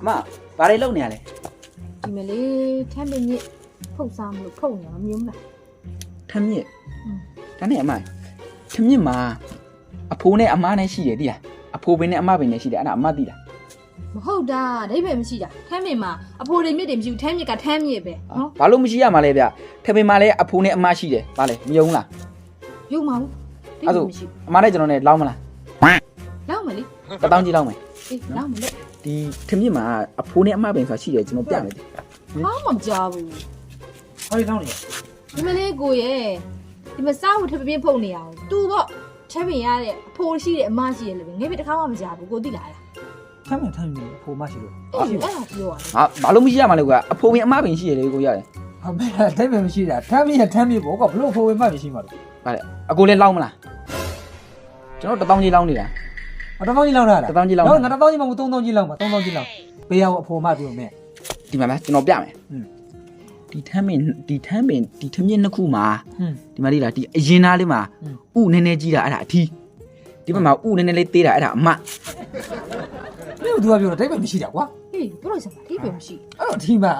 အမဘာတွေလုပ်နေရလဲဒီမလေးထမ်းပင်ညစ်ဖုတ်စားမလို့ဖုတ်နေမှာမမြင်ဘူးလားထမ်းမြင့်อืมဒါနဲ့အမထမ်းမြင့်မှာအဖိုးနဲ့အမနဲ့ရှိတယ်တိလားအဖိုးပင်နဲ့အမပင်နဲ့ရှိတယ်အဲ့ဒါအမသိလားမဟုတ်တာဒိဗယ်မရှိတာထမ်းပင်မှာအဖိုးတွေမြစ်တွေမရှိဘူးထမ်းမြစ်ကထမ်းမြစ်ပဲနော်ဘာလို့မရှိရမှာလဲဗျထပ်ပင်မှာလည်းအဖိုးနဲ့အမရှိတယ်ဗာလဲမယုံလားရုပ်မဟုတ်ဒိဗအဲ့ယ်ဒါမရှိအမနဲ့ကျွန်တော်နဲ့လောင်းမလားလောက်မလေး တစ်တောင်းကြီးလောင်းမယ်အေးလောက်မလို့ဒီထမ်းမြင့်မှာအဖိုးနဲ့အမပင်ဆိုတာရှိတယ်ကျွန်တော်ပြမယ်ဘာမှမကြားဘူးဟောဒီကောင်းနေဒီမလေးကိုရဲ့ဒီမစားဘူးထပ်ပင်ဖုတ်နေရအောင်သူပေါ့ထမ်းပင်ရတဲ့အဖိုးရှိတဲ့အမရှိရဲ့လည်းပဲငယ်ပြတစ်ခါမှမကြားဘူးကိုသိလားလားထမ်းမှန်ထမ်းမှန်ဖိုမရှိလို့အေးအဲ့ဒါပြောရတယ်ဟာဘာလို့မရှိရမှာလဲကွာအဖိုးပင်အမပင်ရှိတယ်လေကိုရတယ်ဟာမဲတိတ်ပဲမရှိတာထမ်းမြထမ်းမြဘောကဘလို့ဖိုးဝဲမှမရှိမှာလို့ဗာလဲအကိုလည်းလောင်းမလားကျွန်တော်တစ်တောင်းကြီးလောင်းနေတာ အတောင်းကြီးလောက်လာလား တစ်တောင်းကြီးလောင်း တော့ငါတောင်းကြီးမဟုတ်သုံးတောင်းကြီးလောက်ပါသုံးတောင်းကြီးလောက်ပေးရအောင်အဖိုးမပြောမယ် ဒီမှာဗျကျွန်တော်ပြမယ် อืม ဒီထမ်းပင်ဒီထမ်းပင်ဒီထမ်းမြင့်နှစ်ခုမှာ ဟွန်း ဒီမှာလေးလားဒီအရင်သားလေးမှာ อืม ဥနည်းနည်းကြီးတာအဲ့ဒါအထီးဒီဘက်မှာဥနည်းနည်းလေးသေးတာအဲ့ဒါအမ မင်းတို့ကပြောတော့တိတ်ပဲမရှိတာကွာ အေးပြောလို့စမ်းဒီပဲမရှိ အဲ့တော့အထီးမှာ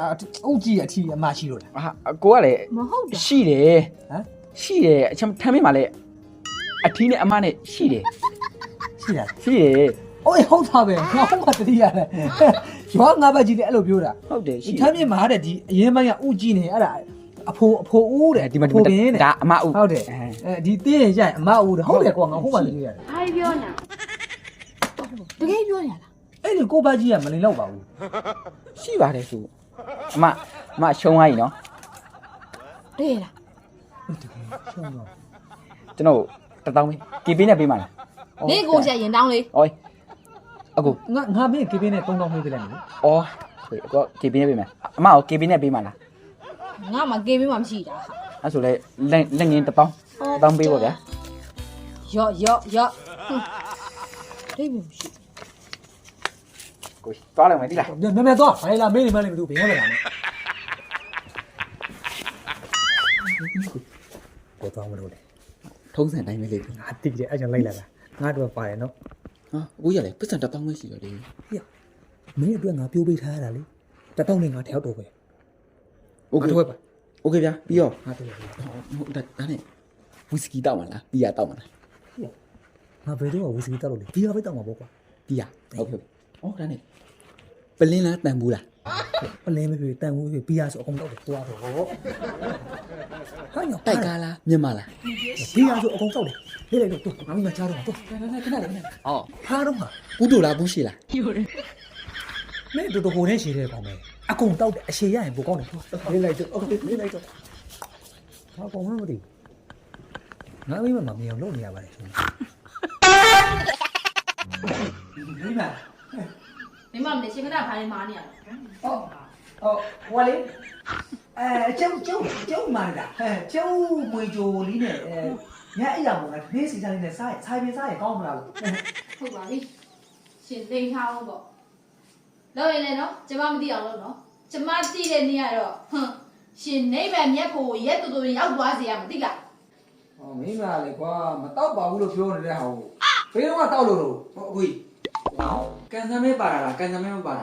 အုတ်ကြီးအထီးအမရှိလို့လား ဟာအကိုကလည်း မဟုတ်တာ ရှိတယ် ဟမ် ရှိတယ်အချမ်းထမ်းမင်းမှာလည်းအထီးနဲ့အမနဲ့ရှိတယ် ရှိတာရှိတယ်အိုးဟုတ်တာပဲငါဟုတ်မှတတိရတယ်ရွာငါဘက်ကြီးလည်းအဲ့လိုပြောတာဟုတ်တယ်ဒီရှိတထယ်မ်းမြမှာတဲ့ဒီအရင်ပိုင်းကဥကြီးနေအဲ့ဒါအဖိုးအဖိုးဦးတဲ့ဒီမှာဒီဖိုးမှာပင်တဲ့ဒါအမဥဟုတ်တယ်အဲအဲဒီတင်းရင်ရရင်အမဦးတဲ့ဟုတ်တယ်ကွာငါဟုတ်မှတတိရတယ်ဘာပြောနေတကယ်ပြောနေလားအဲ့ဒီကိုဘကြီးကမလိန်တော့ပါဘူးရှိပါတယ်သူအမအမရှုံးသွားပြီနော်တကယ်လားရှုံးတော့ကျွန်တော်တစ်တောင်းပဲကေပေးနဲ့ပေးမှာလား နေကိုချက်ရင်တောင်းလေဟောအကိုငါငါမင်းကေပင်းနဲ့3000ပေးပြလိုက်မယ်ဩဟိုအကိုကေပေးနဲ့ပေးမှာအမကိုကေပေးနဲ့ပေးမှာလားငါမှကေးပြီးမှမရှိတာအဲ့ဆိုလဲလက်လက်ငင်းတစ်တောင်းတစ်တောင်းပေးပါဗျာရော့ရော့ရော့ဒိဗယ်မရှိကိုသွားလိုက်မယ်ဒီလားညညတော့ဘာလဲမင်းနေမလေးမသူဘယ်ရမလဲကိုတော့မလို့လေထုံးစံတိုင်းပဲလေဟာငါတိတယ်အဲ့ကြောင့်လိုက်လာတာ ငါတော့ပါတယ်နော် အခုရလေပတ်စံတစ်တောင်းပဲရှိတော့လေ မင်းအတွက်ငါပြိုးပေးထားရတာလေတတောင်းနဲ့ငါတယောက်တော့ပဲ โอเค ငါတော့ပဲ โอเคဗျာပြီးရော ငါတော့ပဲ ဟုတ်ဒါဒါနဲ့ဝီစကီတောက်မှာလားဘီယာတောက်မှာလား ငါဘယ်တော့ဝီစကီတောက်လို့လေဒီဟာပဲတောက်မှာပေါ့ကွာ ဘီယာဟုတ်ကဲ့ဩဒါနဲ့ ပလင်းလားတန်ဘူးလားပလင်းမဖြစ်တန်ဘူးဖြစ်ဘီယာဆိုအကုန်တောက်တယ်တွားတော့ဟောဟာညတိုက်ကားလားမြန်မာလားဘီယာဆိုအကုန်တောက်တယ်လေးလိုက်တော့ငါမချားတော့တော့ခဏလေးခဏလေးဩဖားတော့မှာဘူးတို့လားဘူးရှိလားမင်းတို့တို့ဟိုနဲ့ရှည်တဲ့ကောင်ပဲအကုန်တောက်တယ်အရှည်ရရင်ပိုကောင်းတယ်လေးလိုက်တော့ဟုတ်လေးလိုက်တော့ဟာကောင်မမသိငါမိမမမြင်အောင်လုပ်နေရပါတယ်ရှင် ရှင်ခဏဘာလဲမာနေရလဲဟုတ်ဟုတ်ဟိုလေအဲကျုပ်ကျုပ်ကျုပ်မာတာအဲကျုပ်မွေကြိုလေးနဲ့အဲညအဲ့ရမို့လားနေစီစားလေးနဲ့စားဆိုင်ပင်စားရင်ကောင်းမလားလို့ဟုတ်ပါပြီရှင်သိမ်းထားအောင်ပေါ့လောက်ရင်လည်းနော်ကျမမသိအောင်လို့နော်ကျမသိတဲ့နေ့ကတော့ဟွန်းရှင်နိဗ္ဗာန်မြတ်ဖို့ရက်တူတူရောက်သွားစေရမှာသိလားဟောမင်းကလေကွာမတောက်ပါဘူးလို့ပြောနေတဲ့ဟာကိုဘယ်တော့မှတောက်လို့လို့ဟောအကိုကြီး ကန်ဆယ်မဲပါ